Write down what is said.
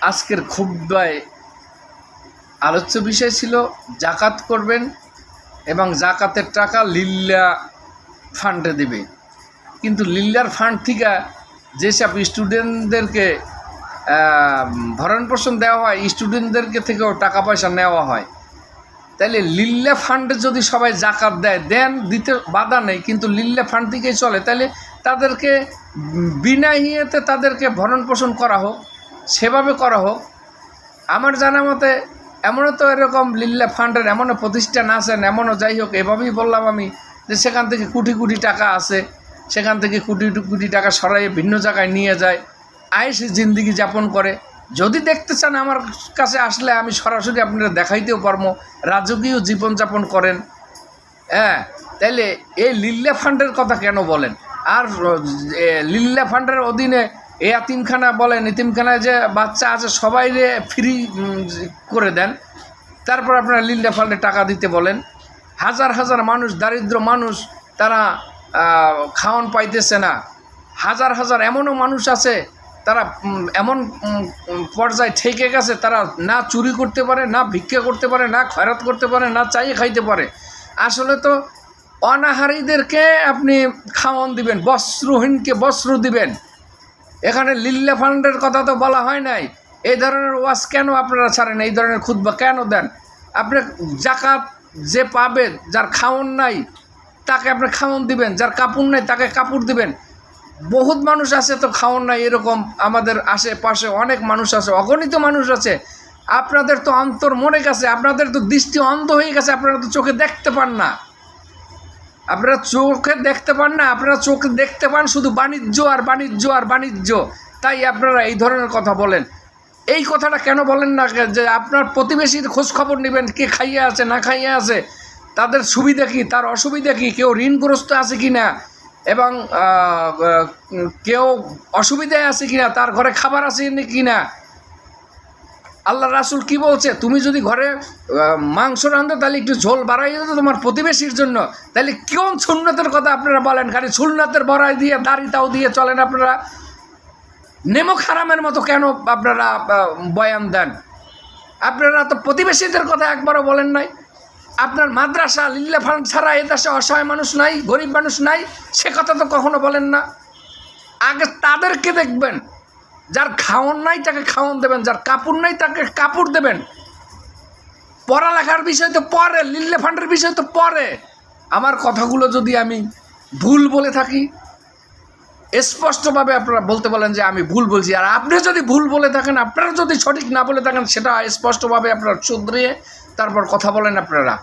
আজকের খুববায় আলোচ্য বিষয় ছিল জাকাত করবেন এবং জাকাতের টাকা লিল্লা ফান্ডে দেবে। কিন্তু লিল্লার ফান্ড থেকে যেসব স্টুডেন্টদেরকে ভরণ পোষণ দেওয়া হয়, স্টুডেন্টদেরকে থেকেও টাকা পয়সা নেওয়া হয়। তাহলে লিল্লা ফান্ডে যদি সবাই জাকাত দেয়, দেন দিতে বাধা নেই, কিন্তু লিল্লা ফান্ড থেকেই চলে। তাহলে তাদেরকে বিনা ইয়েতে তাদেরকে ভরণ পোষণ করা হোক। সেভাবে করা হোক। আমার জানা মতে এমনও তো এরকম লিল্লা ফান্ডের এমনও প্রতিষ্ঠান আছেন, এমনও যাই হোক, এভাবেই বললাম আমি যে সেখান থেকে কোটি কোটি টাকা আছে, সেখান থেকে কোটি কোটি টাকা সরাইয়ে ভিন্ন জায়গায় নিয়ে যায়, আয়েস জিন্দিগি যাপন করে। যদি দেখতে চান আমার কাছে আসলে আমি সরাসরি আপনারা দেখাইতেও পারব, রাজকীয় জীবনযাপন করেন। হ্যাঁ তাইলে এই লিল্লা ফান্ডের কথা কেন বলেন? আর লিল্লা ফান্ডের অধীনে এ আতিমখানা বলেন, এতিমখানায় যে বাচ্চা আছে, সবাই ফ্রি করে দেন। তারপর আপনারা লিল্লা ফান্ডে টাকা দিতে বলেন। হাজার হাজার মানুষ, দারিদ্র মানুষ, তারা খাওয়ান পাইতেছে না। হাজার হাজার এমনও মানুষ আছে, তারা এমন পর্যায়ে ঠেকে গেছে, তারা না চুরি করতে পারে, না ভিক্ষা করতে পারে, না খয়রাত করতে পারে, না চাইয়ে খাইতে পারে। আসলে তো অনাহারীদেরকে আপনি খাওয়ান দিবেন, বস্ত্রহীনকে বস্ত্র দিবেন। এখানে লিল্লা ফান্ডের কথা তো বলা হয় নাই। এই ধরনের ওয়াজ কেন আপনারা ছাড়েন? এই ধরনের খুদবা কেন দেন? আপনি জাকাত যে পাবে, যার খাওন নাই, তাকে আপনি খাওন দিবেন। যার কাপড় নাই, তাকে কাপড় দিবেন। বহুত মানুষ আছে তো খাওন নাই, এরকম আমাদের আশেপাশে অনেক মানুষ আছে, অগণিত মানুষ আছে। আপনাদের তো অন্তর মনে গেছে, আপনাদের তো দৃষ্টি অন্ধ হয়ে গেছে, আপনারা তো চোখে দেখতে পান না। আপনারা চোখে দেখতে পান না, আপনারা চোখে দেখতে পান শুধু বাণিজ্য আর বাণিজ্য আর বাণিজ্য। তাই আপনারা এই ধরনের কথা বলেন। এই কথাটা কেন বলেন না যে আপনার প্রতিবেশীর খোঁজ খবর নেবেন, কে খাইয়ে আছে, না খাইয়ে আছে, তাদের সুবিধা কী, তার অসুবিধা কী, কেউ ঋণগ্রস্ত আছে কি না, এবং কেউ অসুবিধায় আছে কি না, তার ঘরে খাবার আছে কি না আল্লাহ রাসুল কি বলছে? তুমি যদি ঘরে মাংস রাঁধো, তাহলে একটু ঝোল বাড়াই দিতো তোমার প্রতিবেশীর জন্য। তাহলে কোন সুন্নতের কথা আপনারা বলেন? খালি সুন্নতের বড়াই দিয়ে, দাড়ি তাও দিয়ে চলেন আপনারা? নেমো খারামের মতো কেন আপনারা বয়ান দেন? আপনারা তো প্রতিবেশীদের কথা একবারও বলেন নাই। আপনার মাদ্রাসা, লিল্লা ফান্ড ছাড়া এ দেশে অসহায় মানুষ নাই, গরিব মানুষ নাই, সে কথা তো কখনো বলেন না। আগে তাদেরকে দেখবেন। যার খাওয়ান নাই তাকে খাওয়ন দেবেন, যার কাপড় নাই তাকে কাপড় দেবেন। পড়ালেখার বিষয় তো পরে লিল্লে ফান্ডের বিষয় তো পরে আমার কথাগুলো যদি আমি ভুল বলে থাকি, স্পষ্টভাবে আপনারা বলতে বলেন যে আমি ভুল বলছি। আর আপনি যদি ভুল বলে থাকেন, আপনারা যদি সঠিক না বলে থাকেন, সেটা স্পষ্টভাবে আপনারা শুধরিয়ে তারপর কথা বলেন আপনারা।